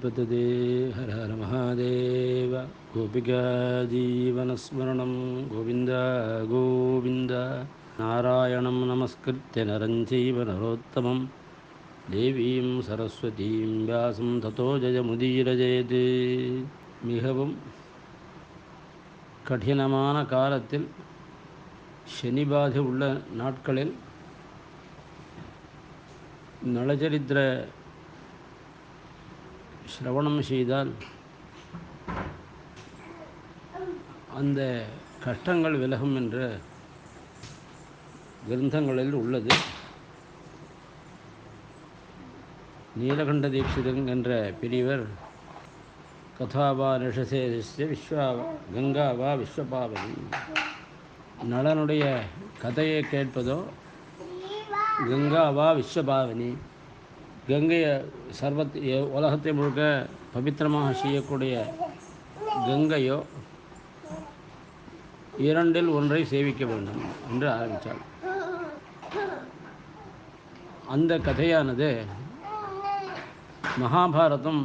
श्रीपतदे हर हर महादेव गोपिकाजीवनस्मरणं गोविन्द गोविन्द नारायणं नमस्कृत्य नरं चैव नरोत्तमं தேவீம் சரஸ்வதீம் வியாசம் ததோ ஜெயமுதீரஜயது மிகவும் கடினமான காலத்தில் சனிபாதை உள்ள நாட்களில் நலச்சரித்திர சிரவணம் செய்தால் அந்த கஷ்டங்கள் விலகும் என்ற கிரந்தங்களில் உள்ளது. நீலகண்ட தீட்சிதன் என்ற பெரியவர் கதாபா நிஷசேதஸ்ய விஸ்வா கங்காவா விஸ்வபாவனி நலனுடைய கதையை கேட்பதோ கங்காவா விஸ்வபாவனி கங்கையை சர்வத் உலகத்தை முழுக்க பவித்திரமாக செய்யக்கூடிய கங்கையோ இரண்டில் ஒன்றை சேவிக்க வேண்டும் என்று ஆரம்பித்தார் அந்த கதையானது மகாபாரதம்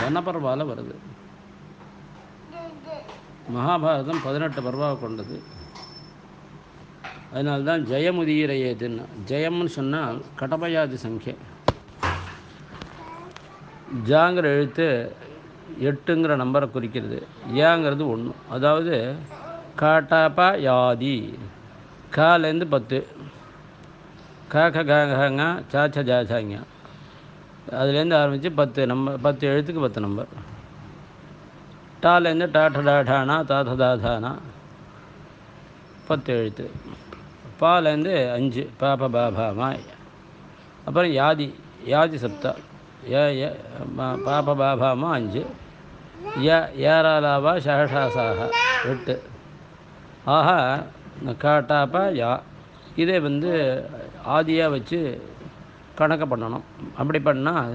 வனபர்வால் வருது. மகாபாரதம் பதினெட்டு பர்வாவை கொண்டது. அதனால்தான் ஜெயமுதீரையேதுன்னு ஜெயம்னு சொன்னால் கடபயாதி சங்கை ஜாங்கிற எழுத்து எட்டுங்கிற நம்பரை குறிக்கிறது. ஏங்கிறது ஒன்று அதாவது காட்டாப்பா யாதி. காலேருந்து பத்து. காக்க காங்க சாச்ச ஜாச்சாங்க அதுலேருந்து ஆரம்பித்து பத்து நம்பர் பத்து எழுத்துக்கு பத்து நம்பர். டாலேருந்து டாட்ட டாடானா தாத தாதானா பத்து எழுத்து. பாலேருந்து அஞ்சு. பாப மாய் அப்புறம் யாதி. யாதி சப்தா. ஏ ஏ பாப பாபாமா அஞ்சு. ய ஏராலாவா சகசாசாக. எட்டு. ஆக காட்டாப்பா யா. இதே வந்து ஆதியாக வச்சு கணக்கு பண்ணணும். அப்படி பண்ணால்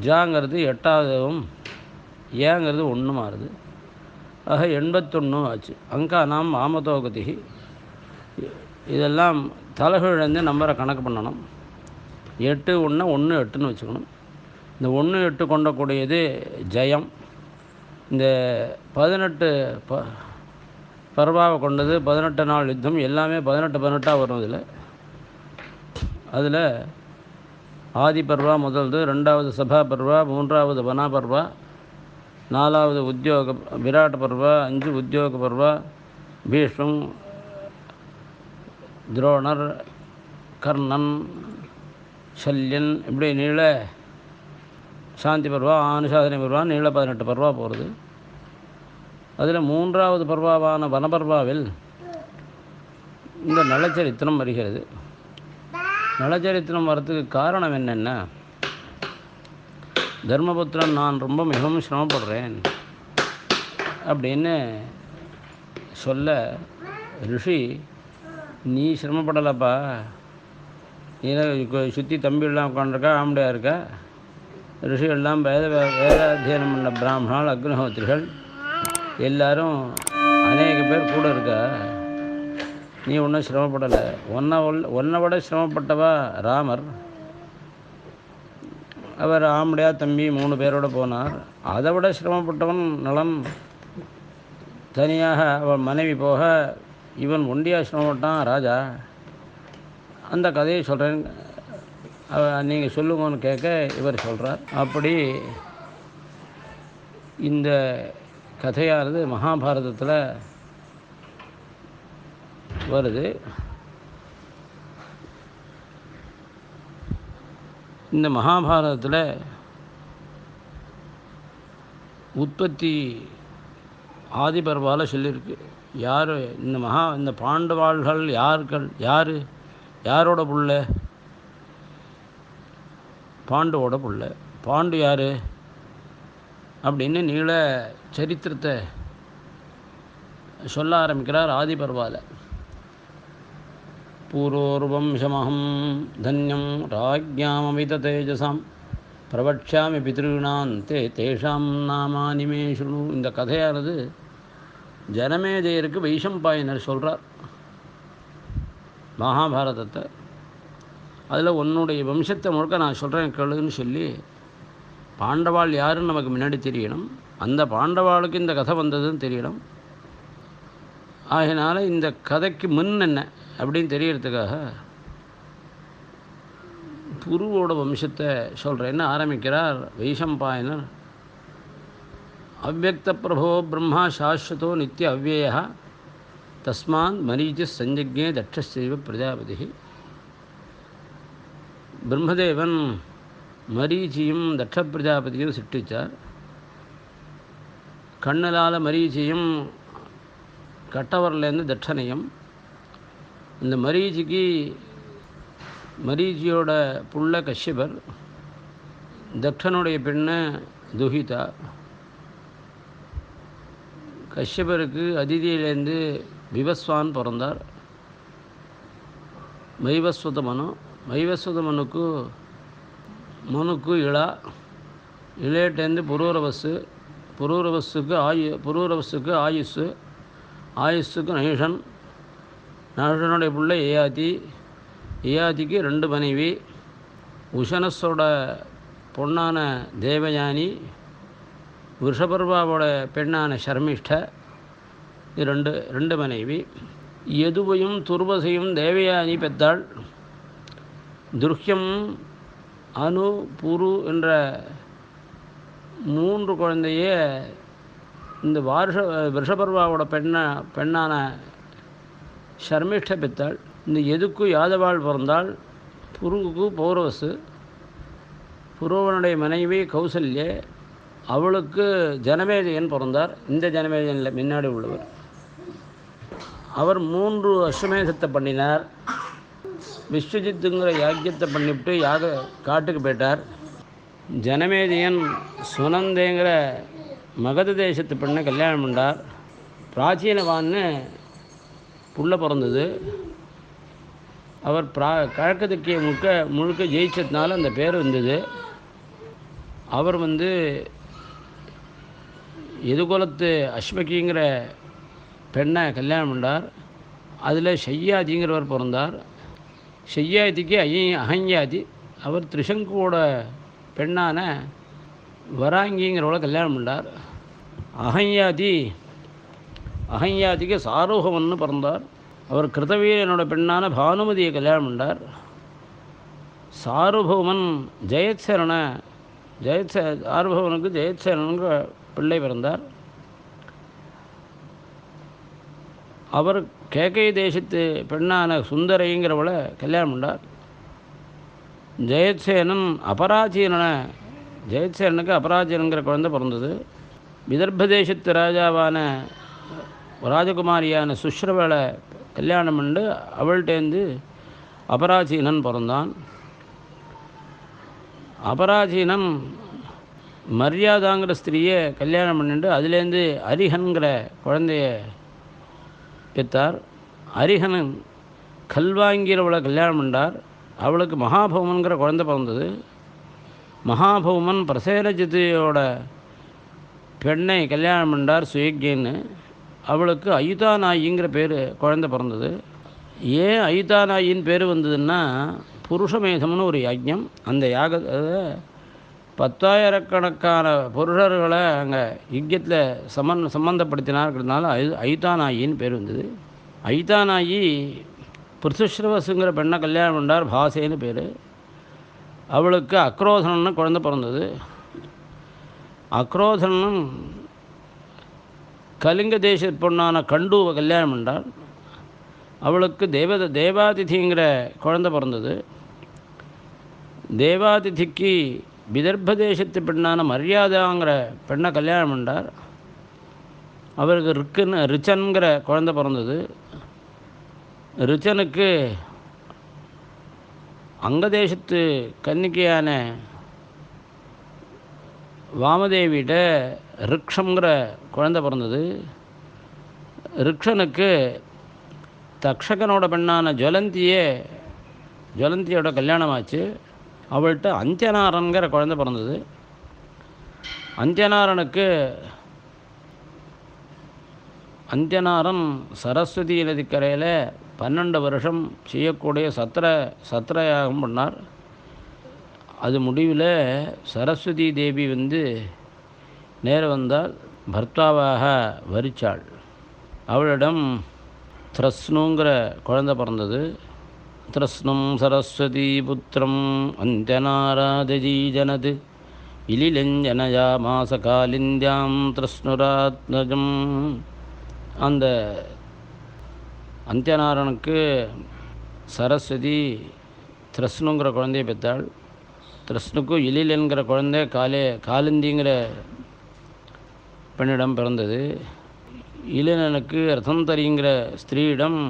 ஜாங்கிறது எட்டாவதும் ஏங்கிறது ஒன்று மாறுது. ஆக எண்பத்தொன்னும் ஆச்சு. அங்கா நாம் ஆமதோகதி இதெல்லாம் தலைகீழந்து நம்பரை கணக்கு பண்ணணும். எட்டு ஒன்று ஒன்று எட்டுன்னு வச்சுக்கணும். இந்த ஒன்று எட்டு கொண்டக்கூடியது ஜெயம். இந்த பதினெட்டு ப பர்வாவை கொண்டது பதினெட்டு நாள் யுத்தம். எல்லாமே பதினெட்டு பதினெட்டாக வரும் இதில் அதில் ஆதி பர்வா முதல்து ரெண்டாவது சபா பர்வா மூன்றாவது வனா பர்வா நாலாவது உத்தியோக விராட் பர்வா அஞ்சு உத்தியோக பர்வா பீஷ்மம் துரோணர் கர்ணன் சல்யன் இப்படி நீள சாந்தி பருவா அனுசாதனை பருவா நீள பதினெட்டு பருவா போகிறது அதில் மூன்றாவது பருவாவான வனபர்வாவில் இந்த நலச்சரித்திரம் வருகிறது. நலச்சரித்திரம் வரத்துக்கு காரணம் என்னென்ன தர்மபுத்திரன் நான் ரொம்ப மிகவும் சிரமப்படுறேன் அப்படின்னு சொல்ல ரிஷி நீ சிரமப்படலப்பா இதை சுற்றி தம்பியெல்லாம் உட்காந்துருக்கா ஆம்படியாக இருக்கா? ரிஷிகள்லாம் வேத வேதாத்தியனம் பண்ண பிராமணால் அக்னிஹோத்திரிகள். எல்லாரும் அநேக பேர் கூட இருக்கா? நீ ஒன்றும் சிரமப்படலை. ஒன்றை ஒன்றை விட சிரமப்பட்டவா ராமர்? அவர் ஆம்படியா தம்பி மூணு பேரோட போனார். அதை விட சிரமப்பட்டவன் நலம் தனியாக அவன் மனைவி போக இவன் ஒண்டியாக சிரமப்பட்டான் ராஜா. அந்த கதையை சொல்கிறேன் நீங்கள் சொல்லுங்கன்னு கேட்க இவர் சொல்கிறார் அப்படி இந்த கதையானது மகாபாரதத்தில் வருது. இந்த மகாபாரதத்தில் உற்பத்தி ஆதிபர்வால் சொல்லியிருக்கு. யார்? இந்த மகா இந்த பாண்டவாள்கள் யார்கள்? யார்? யாரோட புள்ள? பாண்டுவோட புள்ள. பாண்டு யார்? அப்படின்னு நீள சரித்திரத்தை சொல்ல ஆரம்பிக்கிறார் ஆதிபர்வாவில் பூர்வோர்வம்சமஹம் தன்யம் ராஜ்யாமமித தேஜசாம். பிரபட்சாமி பித்ருணான் தே தேஷாம் நாமானி சுணு இந்த கதையானது ஜனமேஜயருக்கு வைஷம்பாயினர் சொல்கிறார் மகாபாரதத்தை. அதில் உன்னுடைய வம்சத்தை முழுக்க நான் சொல்கிறேன் கேளுன்னு சொல்லி பாண்டவாள் யாருன்னு நமக்கு முன்னாடி தெரியணும். அந்த பாண்டவாளுக்கு இந்த கதை வந்ததுன்னு தெரியணும். ஆகினால இந்த கதைக்கு முன் என்ன அப்படின்னு தெரியறதுக்காக குருவோட வம்சத்தை சொல்கிறேன் என்ன ஆரம்பிக்கிறார் வைஷம்பாயனர் அவ்வக்த பிரபோ பிரம்மா சாஸ்வதோ நித்திய அவ்வய. தஸ்மாத் மரீஜ சஞ்சஜே தட்சசைவ பிரஜாபதி. பிரம்மதேவன் மரீச்சியும் தட்ச பிரஜாபதியும் சிருஷ்டித்தார் கண்ணலால் மரீச்சியும் கட்டவரிலேருந்து தட்சணையும். இந்த மரீச்சிக்கு மரீச்சியோட புள்ள கஷ்யபர் தட்சனுடைய பெண்ணை துஹிதா. கஷ்யபருக்கு அதிதியிலேருந்து விவஸ்வான் பிறந்தார். மைவஸ்வத மனு மைவஸ்வத மனுக்கு மனுக்கு இளா இளையட்டேருந்து புரூரவசு புரூரவசுக்கு ஆயு புரூரவசுக்கு ஆயுஷு ஆயுஷுக்கு நைஷன் நைஷனுடைய பிள்ளை ஏயாதி ஏயாதிக்கு ரெண்டு மனைவி உஷனஸோட பொண்ணான தேவயானி விஷபர்வாவோட பெண்ணான ஷர்மிஷ்ட ரெண்டு ரெண்டு மனைவி. எதுவையும் துர்வசையும் தேவயானி பெத்தாள் துர்க்கியம் அனு புரு என்ற மூன்று குழந்தைய இந்த வார்ஷ விஷபர்வாவோட பெண்ண பெண்ணான ஷர்மிஷ்ட பெத்தாள் இந்த எதுக்கு யாதவாள் பிறந்தாள். புருவுக்கு பௌரவசு. புருவனுடைய மனைவி கௌசல்யே. அவளுக்கு ஜனமேஜயன் பிறந்தார். இந்த ஜனமேஜயனில் முன்னாடி உள்ளவர். அவர் மூன்று அஸ்வமேதத்தை பண்ணினார். விஸ்வஜித்துங்கிற யாக்கியத்தை பண்ணிவிட்டு யாக காட்டுக்கு போயிட்டார். ஜனமேதியன் சுனந்தேங்கிற மகத தேசத்து பெண்ணை கல்யாணம் பண்ணார். பிராச்சீனவான்னு புள்ள பிறந்தது. அவர் பிரா கிழக்கு திக்கிய முழுக்க முழுக்க ஜெயிச்சதுனால அந்த பேர் வந்தது. அவர் வந்து எதுகுலத்து அஸ்வகிங்கிற பெண்ணை கல்யாணம் பண்ணார் அதில் ஷையாதிங்கிறவர் பிறந்தார். ஷையாதிக்கு ஐ அகஞ்சாதி அவர் திரிசங்குவோட பெண்ணான வராங்கிங்கிறவளை கல்யாணம் பண்ணார் அகஞ்யாதி அகஞ்யாதிக்கு சாரோகவன்னு பிறந்தார். அவர் கிருதவீரனோட பெண்ணான பானுமதியை கல்யாணம் பண்ணார் சாருபௌமன் ஜெயத்சரண ஜெயத்ச சாருபவனுக்கு ஜெயத்சரனுக்கு பிள்ளை பிறந்தார். அவர் கேகை தேசத்து பெண்ணான சுந்தரைங்கிறவளை கல்யாணம் பண்ணார். ஜெயத்சேனன் அபராஜீனன ஜெயத்சேனனுக்கு அபராஜீனங்கிற குழந்தை பிறந்தது. விதர்ப தேசத்து ராஜாவான ராஜகுமாரியான சுஷ்ரவளை கல்யாணம் பண்ணு அவள்கிட்டேருந்து அபராஜீனன் பிறந்தான். அபராஜீனன் மரியாதாங்கிற ஸ்திரீயை கல்யாணம் பண்ணிட்டு அதுலேருந்து அரிஹன்கிற குழந்தைய பெற்றார் அரிஹனன் கல்வாங்கியில் அவளை கல்யாணம் பண்ணார். அவளுக்கு மகாபௌமன்கிற குழந்த பிறந்தது. மகாபௌமன் பிரசேரஜித்தியோட பெண்ணை கல்யாணம் பண்ணார் சுயக்கின்னு அவளுக்கு அயுதாநாயிங்கிற பேர் குழந்தை பிறந்தது. ஏன் அயுதாநாயின்னு பேர் வந்ததுன்னா புருஷமேதம்னு ஒரு யாஜ்யம். அந்த யாக பத்தாயிரக்கணக்கான புருஷர்களை அங்கே யுக்கியத்தில் சமன் சம்மந்தப்படுத்தினார்கிறதுனால ஐ ஐதானாயின்னு பேர் வந்தது. ஐதானாயி பிருத்துஸ்ரவசுங்கிற பெண்ணை கல்யாணம் பண்ணார் பாசேன்னு பேர். அவளுக்கு அக்ரோதனன்னு குழந்த பிறந்தது. அக்ரோதனன் கலிங்க தேச பொண்ணான கண்டுவை கல்யாணம் பண்ணார். அவளுக்கு தேவத தேவாதிதிங்கிற குழந்த பிறந்தது. தேவாதிதிக்கு விதர்ப்ப தேசத்து பெண்ணான மரியாதாங்கிற பெண்ணை கல்யாணம் பண்ணார் அவருக்கு ரிக்குன்னு ரிச்சன்கிற குழந்தை பிறந்தது. ரிச்சனுக்கு அங்கதேசத்து கன்னிக்கையான வாமதேவியிட்ட ரிக்ஷங்கிற குழந்தை பிறந்தது. ரிக்ஷனுக்கு தக்ஷகனோட பெண்ணான ஜுவலந்தியே ஜுவலந்தியோட கல்யாணமாச்சு. அவள்கிட்ட அந்தியநாரன்கிற குழந்தை பிறந்தது. அந்தியநாரனுக்கு அந்தியநாரன் சரஸ்வதி நதிக்கரையில் பன்னெண்டு வருஷம் செய்யக்கூடிய சத்திர சத்திரயாகம் பண்ணார். அது முடிவில் சரஸ்வதி தேவி வந்து நேர வந்தால் பர்த்தாவாக வரிச்சாள். அவளிடம் த்ரஸ்னுங்கிற குழந்தை பிறந்தது. த்ரஸ்னும் சரஸ்வதி புத்திரம் அந்தனாராதஜீஜனது இலிலஞ்சனயா மாச காலிந்தியாம் திருஷ்ணுராத்னஜம் அந்த அந்தியநாரனுக்கு சரஸ்வதி த்ரஸ்னுங்கிற குழந்தைய பெற்றாள். த்ரஸ்னுக்கும் இலிலன்கிற குழந்தை காலே காலிந்திங்கிற பெண்ணிடம் பிறந்தது. இலிலனுக்கு தரிங்கிற ஸ்திரீயிடம்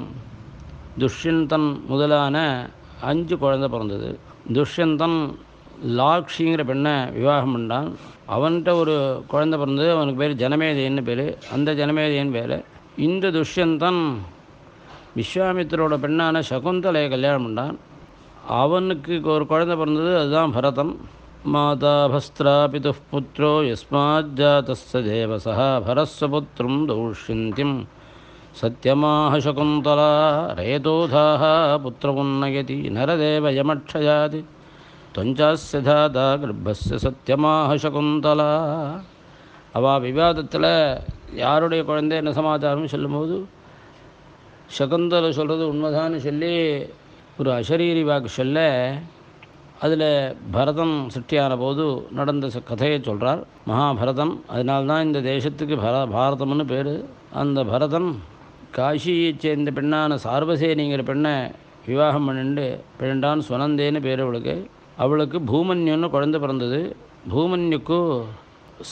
துஷ்யந்தன் முதலான அஞ்சு குழந்தை பிறந்தது. துஷ்யந்தன் லாக்ஷிங்கிற பெண்ணை விவாகம் பண்ணான். அவன்கிட்ட ஒரு குழந்தை பிறந்தது அவனுக்கு பேர் ஜனமேதையன்னு பேர். அந்த ஜனமேதையன் பேர். இந்த துஷ்யந்தன் விஸ்வாமித்திரோட பெண்ணான சகுந்தலையை கல்யாணம் பண்ணான். அவனுக்கு ஒரு குழந்தை பிறந்தது அதுதான் பரதன் மாதா பஸ்திராபிது புத்திரோ யஸ்மாத் ஜாதஸ்ய தேவசா பரஸ்வபுத்திரம் தௌஷ்யந்திம். சத்யமாக சகுந்தலா ரேதோதாக புத்திரமுன்னயதி நரதேவ யமக்ஷயாதி தொஞ்சாஸ்ய தாதா கர்ப்பஸ்ய சகுந்தலா. அவள் விவாதத்தில் யாருடைய குழந்தை என்ன சமாச்சாரம் சொல்லும்போது சகுந்தலை சொல்கிறது உண்மைதான்னு சொல்லி ஒரு அசரீரி வாக்கு சொல்ல அதில் பரதன் சிருஷ்டியான போது நடந்த ச- கதையை சொல்கிறார் மகாபரதன் அதனால்தான் இந்த தேசத்துக்கு பர பாரதம்னு பேர். அந்த பரதன் காஷியைச் சேர்ந்த பெண்ணான சார்வசேனிங்கிற பெண்ணை விவாகம் பண்ணிண்டு பெண்டான் சுனந்தேன்னு பேர் அவளுக்கு. அவளுக்கு பூமன்யுன்னு குழந்தை பிறந்தது. பூமன்யுக்கு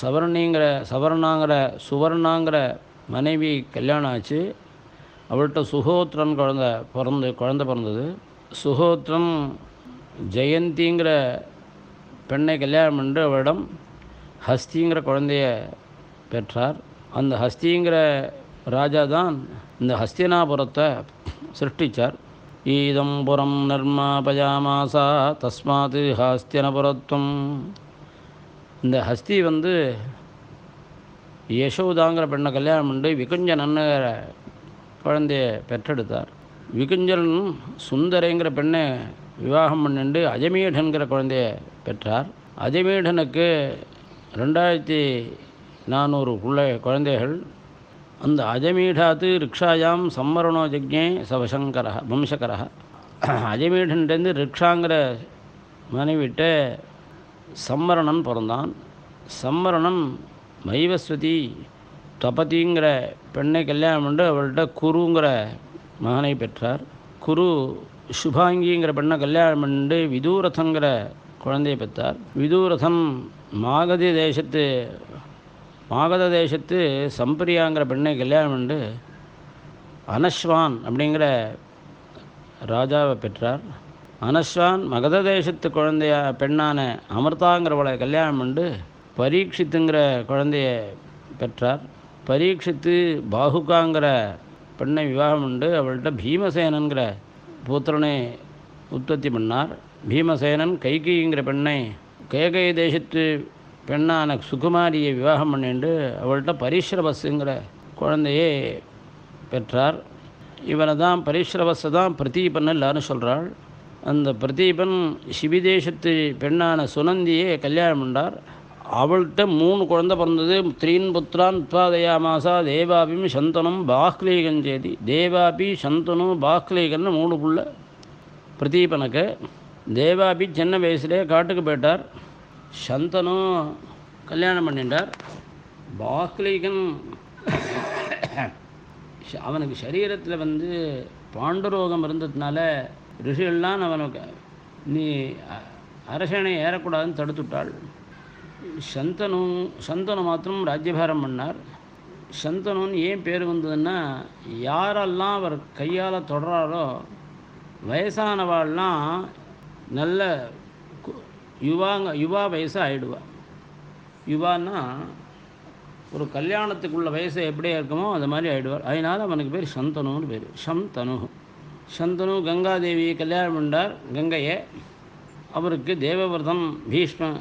சவர்ணிங்கிற சவர்ணாங்கிற சுவர்ணாங்கிற மனைவி கல்யாணம் ஆச்சு. அவள்கிட்ட சுகோத்ரன் குழந்த பிறந்து குழந்தை பிறந்தது. சுகோத்ரன் ஜெயந்திங்கிற பெண்ணை கல்யாணம் பண்ணி அவளிடம் ஹஸ்திங்கிற குழந்தைய பெற்றார். அந்த ஹஸ்திங்கிற ராஜா தான் இந்த ஹஸ்தினாபுரத்தை சிருஷ்டிச்சார். ஈதம்புரம் நர்மாபயாமாசா தஸ்மாத் ஹாஸ்தியனபுரத்துவம் இந்த ஹஸ்தி வந்து யசோதாங்கிற பெண்ணை கல்யாணம் பண்ணி விகுஞ்சனன்னுங்கிற குழந்தைய பெற்றெடுத்தார். விகுஞ்சன் சுந்தரைங்கிற பெண்ணை விவாகம் பண்ணிண்டு அஜமீடன்கிற குழந்தைய பெற்றார். அஜமீடனுக்கு ரெண்டாயிரத்தி நானூறு பிள்ளை குழந்தைகள் அந்த அஜமீடாத்து ரிக்ஷாயாம் சம்மரணோ ஜக்ஞே சவசங்கர வம்சகர அஜமீடன்லேருந்து ரிக்ஷாங்கிற மனைவிட்ட சம்மரணன் பிறந்தான். சம்மரணன் மைவஸ்வதி தபதிங்கிற பெண்ணை கல்யாணம் பண்ணி அவள்கிட்ட குருங்கிற மகனை பெற்றார். குரு சுபாங்கிங்கிற பெண்ணை கல்யாணம் பண்ணிட்டு விதூரதங்கிற குழந்தையை பெற்றார். விதூரதன் மாகதி தேசத்து மாகத தேசத்து சம்பிரியாங்கிற பெண்ணை கல்யாணம் பண்ணு அனஸ்வான் அப்படிங்கிற ராஜாவை பெற்றார். அனஸ்வான் மகத தேசத்து குழந்தைய பெண்ணான அமிர்தாங்கிறவளை கல்யாணம் பண்ணு பரீட்சித்துங்கிற குழந்தைய பெற்றார். பரீட்சித்து பாகுகாங்கிற பெண்ணை விவாகம் உண்டு அவள்கிட்ட பீமசேனங்கிற புத்திரனை உற்பத்தி பண்ணார். பீமசேனன் கைகைங்கிற பெண்ணை கேகை தேசத்து பெண்ணான சுகுமாரியை விவாகம் பண்ணிட்டு அவள்கிட்ட பரிஸ்ரவஸுங்கிற குழந்தையே பெற்றார். இவனை தான் பரிஸ்ரவஸை தான் பிரதீபன் எல்லாரும் சொல்கிறாள் அந்த பிரதீபன் சிபிதேசத்து பெண்ணான சுனந்தியை கல்யாணம் பண்ணார் அவள்கிட்ட மூணு குழந்தை பிறந்தது. த்ரீன் புத்திரான் உத்பாதயாமாசா தேவாபியும் சந்தனும் பாக்லீகன் சேதி. தேவாபி சந்தனு பாக்லீகன் மூணு புள்ள பிரதீபனுக்கு. தேவாபி சின்ன வயசுலேயே காட்டுக்கு போயிட்டார். சந்தனும் கல்யாணம் பண்ணிட்டார். பாக்லீகன் அவனுக்கு சரீரத்தில் வந்து பாண்டரோகம் இருந்ததுனால ரிஷிகள்லாம் அவனுக்கு நீ அரசனை ஏறக்கூடாதுன்னு தடுத்துட்டாள். சந்தனு சந்தனு மாத்திரம் ராஜ்யபாரம் பண்ணார். சந்தனுன்னு ஏன் பேர் வந்ததுன்னா யாரெல்லாம் அவர் கையால் தொடராரோ வயசானவாள்லாம் நல்ல யுவாங்க யுவா வயசு ஆகிடுவா யுவான்னா ஒரு கல்யாணத்துக்குள்ள வயசு எப்படி இருக்குமோ அந்த மாதிரி ஆகிடுவார் அதனால் அவனுக்கு பேர் சந்தனுன்னு பேர். சந்தனு. சந்தனு கங்காதேவியை கல்யாணம் பண்ணார் கங்கையை. அவருக்கு தேவவிரதம் பீஷ்ம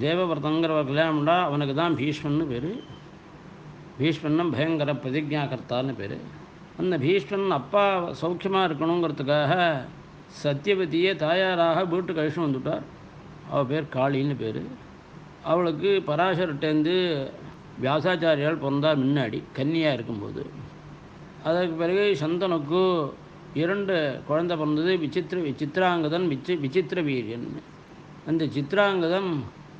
தேவவிரதங்கிறவர் கல்யாணம் பண்ணா அவனுக்கு தான் பீஷ்மன்னு பேர். பீஷ்மன்னும் பயங்கர பிரதிஜாகர்த்தான்னு பேர். அந்த பீஷ்மன் அப்பா சௌக்கியமாக இருக்கணுங்கிறதுக்காக சத்தியவதியை தாயாராக வீட்டுக்கு அழிச்சு வந்துட்டார். அவள் பேர் காளின்னு பேர். அவளுக்கு பராசரட்டேந்து வியாசாச்சாரியால் பிறந்தா முன்னாடி கன்னியாக இருக்கும்போது. அதற்கு பிறகு சந்தனுக்கு இரண்டு குழந்தை பிறந்தது விசித்திர விசித்திராங்கதன் விச்சி விசித்திர வீரியன். அந்த சித்ராங்கதம்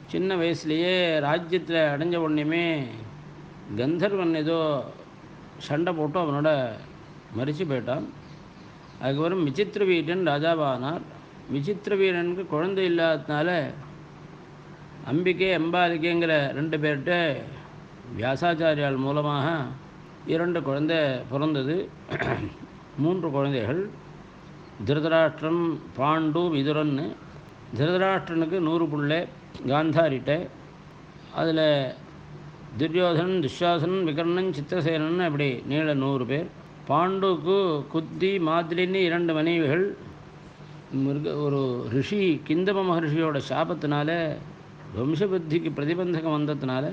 சின்ன வயசுலேயே ராஜ்யத்தில் அடைஞ்ச உடனேமே கந்தர்வன் ஏதோ சண்டை போட்டு அவனோட மறித்து போயிட்டான். அதுக்கப்புறம் விசித்திர வீரியன் ராஜாவானார். விசித்திர வீரனுக்கு குழந்தை இல்லாததுனால அம்பிகை அம்பாலிகைங்கிற ரெண்டு பேர்கிட்ட வியாசாச்சாரியால் மூலமாக இரண்டு குழந்தை பிறந்தது. மூன்று குழந்தைகள். திருதராஷ்டிரன் பாண்டு விதுரன்னு. திருதராஷ்டிரனுக்கு நூறு புள்ளை காந்தாரிட்ட. அதில் துரியோதனன் துஷாசனன் விகர்ணன் சித்திரசேனன் அப்படி நீள நூறு பேர். பாண்டுக்கு குத்தி மாதிரின்னு இரண்டு மனைவிகள். மிருக ஒரு ரிஷி கிந்தம மகர்ஷியோட சாபத்தினால வம்சபுத்திக்கு பிரதிபந்தகம் வந்ததுனால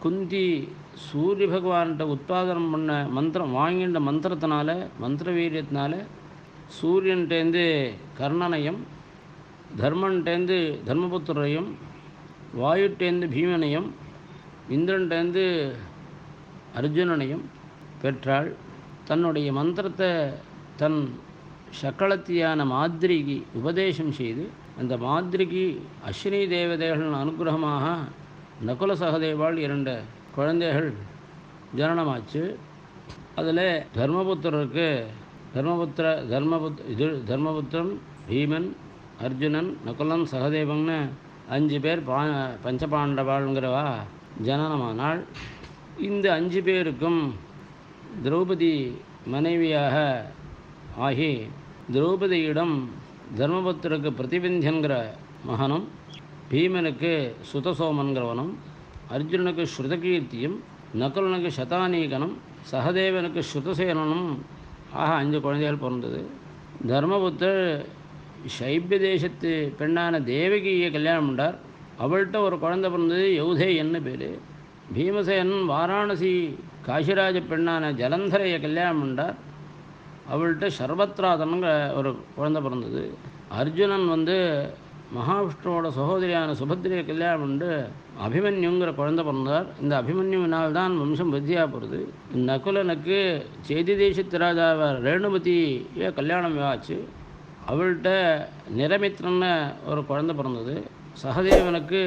குந்தி சூரிய பகவான்கிட்ட உற்பாதனம் பண்ண மந்திரம் வாங்கின்ற மந்திரத்தினால மந்திர வீரியத்தினால சூரியன்டேந்து கர்ணனையும் தர்மன்டேந்து தர்மபுத்திரையும் வாயுட்டேந்து பீமனையும் இந்திரன்டேந்து அர்ஜுனனையும் பெற்றாள். தன்னுடைய மந்திரத்தை தன் சக்களத்தியான மாதிரிக்கு உபதேசம் செய்து அந்த மாதிரிக்கு அஸ்வினி தேவதைகளின் அனுகிரகமாக நகுல சகதேவாள் இரண்டு குழந்தைகள் ஜனனமாச்சு. அதில் தர்மபுத்திரருக்கு தர்மபுத்திர தர்மபுத் இது தர்மபுத்திரன் பீமன் அர்ஜுனன் நகுலன் சகதேவன்னு அஞ்சு பேர் பா பஞ்சபாண்டவாளுங்கிறவா ஜனனமானாள். இந்த அஞ்சு பேருக்கும் திரௌபதி மனைவியாக ஆகி திரௌபதியிடம் தர்மபுத்திரக்கு பிரதிபிந்தியன்கிற மகனும் பீமனுக்கு சுதசோமன்கிறவனும் அர்ஜுனனுக்கு ஸ்ருதகீர்த்தியும் நகுலனுக்கு சதானீகனும் சகதேவனுக்கு ஸ்ருதசேனனும் ஆக அஞ்சு குழந்தைகள் பிறந்தது. தர்மபுத்தர் சைபிய தேசத்து பெண்ணான தேவகியை கல்யாணம் பண்ணார் அவள்கிட்ட ஒரு குழந்தை பிறந்தது யௌதேயன்னு பேர். பீமசேனன் வாராணசி காசிராஜ பெண்ணான ஜலந்தரையை கல்யாணம் பண்ணார் அவள்கிட்ட சர்வத்ராதனுங்கிற ஒரு குழந்த பிறந்தது. அர்ஜுனன் வந்து மகாவிஷ்ணுவோட சகோதரியான சுபத்ரிய கல்யாணம் வந்து அபிமன்யுங்கிற குழந்த பிறந்தார். இந்த அபிமன்யுவினால் தான் வம்சம் வித்தியாக போகிறது நகுலனுக்கு செய்தி தேசத்து ராஜாவை ரேணுபதியை கல்யாணம் ஆச்சு. அவள்கிட்ட நிரமித்ரன்னு ஒரு குழந்த பிறந்தது. சகதேவனுக்கு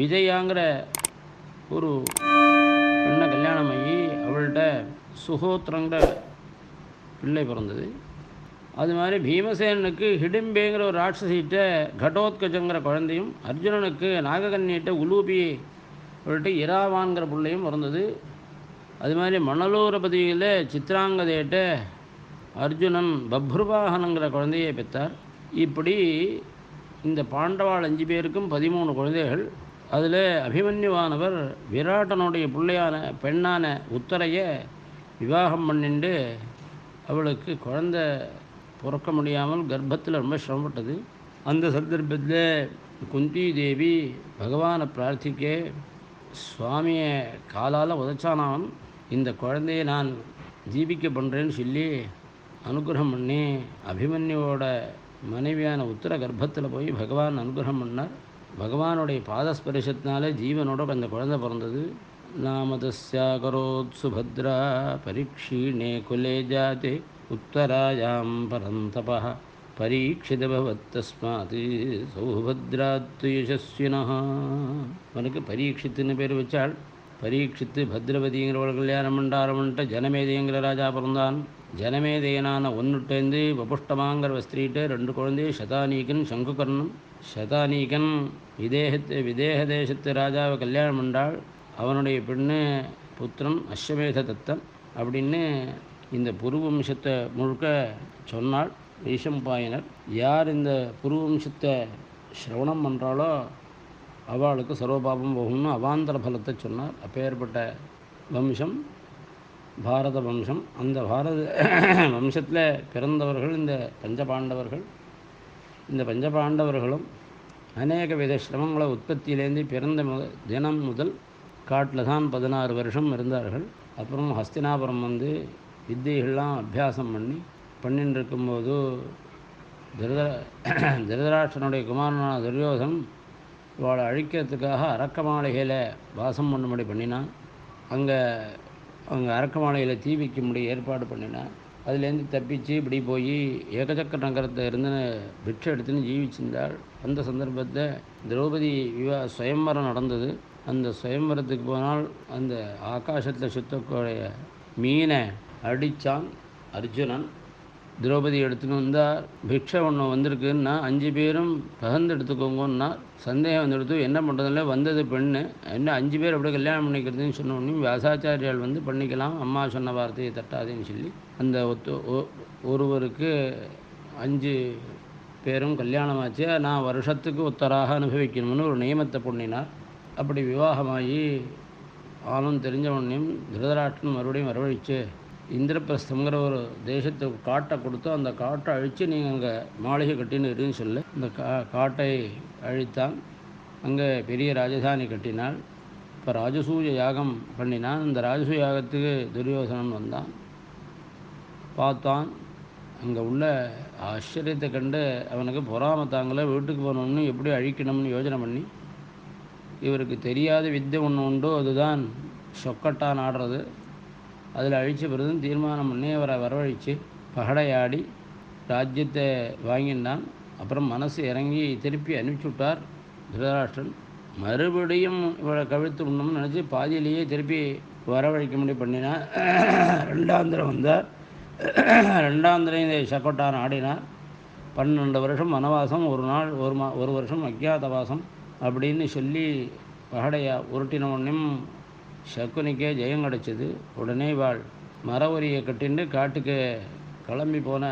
விஜயாங்கிற ஒரு பெண்ணை கல்யாணம் ஆகி அவள்கிட்ட சுகோத்திரங்கிற பிள்ளை பிறந்தது. அது மாதிரி பீமசேனனுக்கு ஹிடிம்பேங்கிற ஒரு ராட்சசிட்ட கடோத்கஜங்கிற குழந்தையும் அர்ஜுனனுக்கு நாககன்னியிட்ட உலூபி சொல்லிட்டு இராவான்கிற பிள்ளையும் பிறந்தது. அது மாதிரி மணலூரபதியில் சித்ராங்கதையிட்ட அர்ஜுனன் பப்ருவாகனங்கிற குழந்தையை பெற்றார். இப்படி இந்த பாண்டவாள் அஞ்சு பேருக்கும் பதிமூணு குழந்தைகள். அதில் அபிமன்யுவானவர் விராட்டனுடைய பிள்ளையான பெண்ணான உத்தரையை விவாகம் பண்ணிண்டு அவளுக்கு குழந்த பிறக்க முடியாமல் கர்ப்பத்தில் ரொம்ப சிரமப்பட்டது. அந்த சந்தர்ப்பத்தில் குந்தி தேவி பகவானை பிரார்த்திக்க சுவாமியை காலால் உதச்சானாவன் இந்த குழந்தையை நான் ஜீவிக்க பண்ணுறேன்னு சொல்லி அனுகிரகம் பண்ணி அபிமன்யுவோட மனைவியான உத்தர கர்ப்பத்தில் போய் பகவான் அனுகிரகம் பண்ணார். பகவானுடைய பாதஸ்பரிசத்தினாலே ஜீவனோட அந்த குழந்தை பிறந்தது. நாமதஸ்யாகரோத் சுபத்ரா பரீட்சீணே குலே ஜாதே உத்தராயாம் பரந்தப பரீட்சிதபவத்தஸ்மாத் சௌபத்ராத்து யசஸ்வினா அவனுக்கு பரீட்சித்துன்னு பேர் வச்சாள் பரீட்சித்து பத்ரவதிங்கிறவள் கல்யாணம் பண்ணாரம்ன்ட்டு ஜனமேதைங்கிற ராஜா பிறந்தான் ஜனமேதையனான ஒன்றுட்டேந்து வபுஷ்டமாங்கிற ஸ்திரீட்டு ரெண்டு குழந்தை சதானீகன் சங்குகர்ணன் சதானீகன் விதேகத்து விதேக தேசத்து ராஜாவை கல்யாணம் பண்ணாள் அவனுடைய பெண்ணு புத்திரன் அஸ்வமேத தத்தன் அப்படின்னு இந்த புருவம்சத்தை முழுக்க சொன்னாள். வீஷம்பாயினர் யார் இந்த புருவம்சத்தை சிரவணம் பண்ணுறாளோ அவளுக்கு சர்வபாபம் போகும்னு அவாந்தர பலத்தை சொன்னார். அப்பேற்பட்ட வம்சம் பாரத வம்சம். அந்த பாரத வம்சத்தில் பிறந்தவர்கள் இந்த பஞ்சபாண்டவர்கள். இந்த பஞ்சபாண்டவர்களும் அநேக வித சிரமங்களை உற்பத்தியிலேருந்து பிறந்த முத தினம் முதல் காட்டில் தான் பதினாறு வருஷம் இருந்தார்கள். அப்புறம் ஹஸ்தினாபுரம் வந்து வித்தைகள்லாம் அபியாசம் பண்ணி பண்ணின்னு இருக்கும்போது திருத திருதராஷ்டனுடைய குமாரனான துரியோதன் இவளை அழிக்கிறதுக்காக அரக்க மாளிகையில் வாசம் பண்ணும்படி பண்ணினான். அங்கே அவங்க அரக்க மாளிகையில் தீ வைக்கும்படி ஏற்பாடு பண்ணினான். அதுலேருந்து தப்பிச்சு இப்படி போய் ஏகச்சக்கர நகரத்தை இருந்து பிட்சை எடுத்துன்னு ஜீவிச்சிருந்தாள். அந்த சந்தர்ப்பத்தை திரௌபதி விவா சுயம்பரம் நடந்தது. அந்த சுயம்பரத்துக்கு போனால் அந்த ஆகாசத்தில் சுத்தக்கூடிய மீனை அடித்தான் அர்ஜுனன். திரௌபதி எடுத்துன்னு வந்தால் பிக்ஷை ஒன்று வந்திருக்குன்னா அஞ்சு பேரும் பகிர்ந்து எடுத்துக்கோங்கன்னா சந்தேகம் வந்துடுத்து. என்ன பண்ணுறதுல வந்தது பெண்ணு. என்ன அஞ்சு பேர் அப்படியே கல்யாணம் பண்ணிக்கிறதுன்னு சொன்ன உடனே வியாசாச்சாரியால் வந்து பண்ணிக்கலாம். அம்மா சொன்ன வார்த்தையை தட்டாதுன்னு சொல்லி அந்த ஒத்து ஒ- ஒருவருக்கு அஞ்சு பேரும் கல்யாணமாச்சு. நான் வருஷத்துக்கு ஒத்தராக அனுபவிக்கணும்னு ஒரு நியமத்தை பண்ணினார். அப்படி விவாகமாகி ஆனும் தெரிஞ்சவனையும் திருதராட்டன் மறுபடியும் வரவழைச்சு இந்திரபிரஸ்தங்கிற ஒரு தேசத்தை காட்டை கொடுத்து அந்த காட்டை அழித்து நீங்கள் அங்கே மாளிகை கட்டின்னு இருன்னு சொல்லு. அந்த கா காட்டை அழித்தான். அங்கே பெரிய ராஜதானி கட்டினாள். இப்போ ராஜசூய யாகம் பண்ணினான். அந்த ராஜசூய யாகத்துக்கு துரியோசனம் வந்தான். பார்த்தான். அங்கே உள்ள ஆச்சரியத்தை கண்டு அவனுக்கு பொறாம தாங்கலை. வீட்டுக்கு போகணும்னு எப்படி அழிக்கணும்னு யோசனை பண்ணி இவருக்கு தெரியாத வித்தை ஒன்று உண்டோ அதுதான் சொக்கட்டான் ஆடுறது. அதில் அழிச்ச பிறகு தீர்மானம் பண்ணி அவரை வரவழைச்சு பகடையாடி ராஜ்யத்தை வாங்கினான். அப்புறம் மனசு இறங்கி திருப்பி அனுப்பிச்சி விட்டார் திருதராஷ்டிரன். மறுபடியும் இவரை கவிழ்த்து விடணும்னு நினச்சி பாதியிலேயே திருப்பி வரவழைக்க முடிவு பண்ணினார். ரெண்டாந்திரம் வந்தார். ரெண்டாந்திரம் இந்த சக்கோட்டான் ஆடினார். பன்னெண்டு வருஷம் வனவாசம் ஒரு நாள் ஒரு மா ஒரு வருஷம் அஜ்ஞாதவாசம் அப்படின்னு சொல்லி பகடையா உருட்டின உடனே சக்குனிக்கே ஜெயம் கிடச்சிது. உடனே இவாள் மரவரியை கட்டின்னு காட்டுக்கு கிளம்பி போன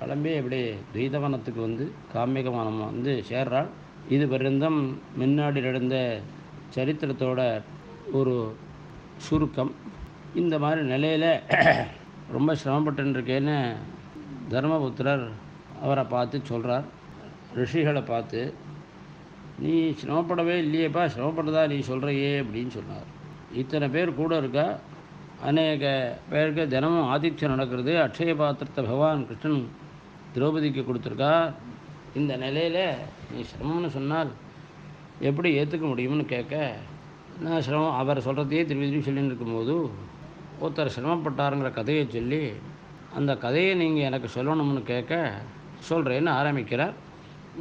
கிளம்பி இப்படி துவைதவனத்துக்கு வந்து காமிகவனம் வந்து சேர்றாள். இது பர்யந்தம் முன்னாடி நடந்த சரித்திரத்தோட ஒரு சுருக்கம். இந்த மாதிரி நிலையில் ரொம்ப சிரமப்பட்டுருக்கேன்னு தர்மபுத்திரர் அவரை பார்த்து சொல்கிறார் ரிஷிகளை பார்த்து நீ சிரமப்படவே இல்லையேப்பா சிரமப்பட்டதா நீ சொல்கிறையே அப்படின்னு சொன்னார். இத்தனை பேர் கூட இருக்கா? அநேக பேருக்கு தினமும் ஆதித்யம் நடக்கிறது அக்ஷய பாத்திரத்தை பகவான் கிருஷ்ணன் திரௌபதிக்கு கொடுத்துருக்கா? இந்த நிலையில் நீ சிரமம்னு சொன்னால் எப்படி ஏற்றுக்க முடியும்னு கேட்க நான் சிரமம்? அவர் சொல்கிறதையே திரும்பி திரும்பி சொல்லின்னு இருக்கும்போது ஒருத்தர் சிரமப்பட்டாருங்கிற கதையை சொல்லி அந்த கதையை நீங்கள் எனக்கு சொல்லணும்னு கேட்க சொல்கிறேன்னு ஆரம்பிக்கிறார்.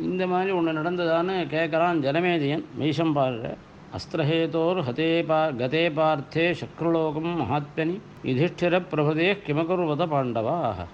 இந்த மாதிரி ஒன்று நடந்ததான்னு கேட்குறான் ஜனமேதியன் மீசம் பாடுற அஸ்திரஹேதோர் ஹதே பா கதே பார்த்தே சக்ருலோகம் மகாத்மனி யுதிஷ்டிர பிரபதே கிமகுர்வத பாண்டவாக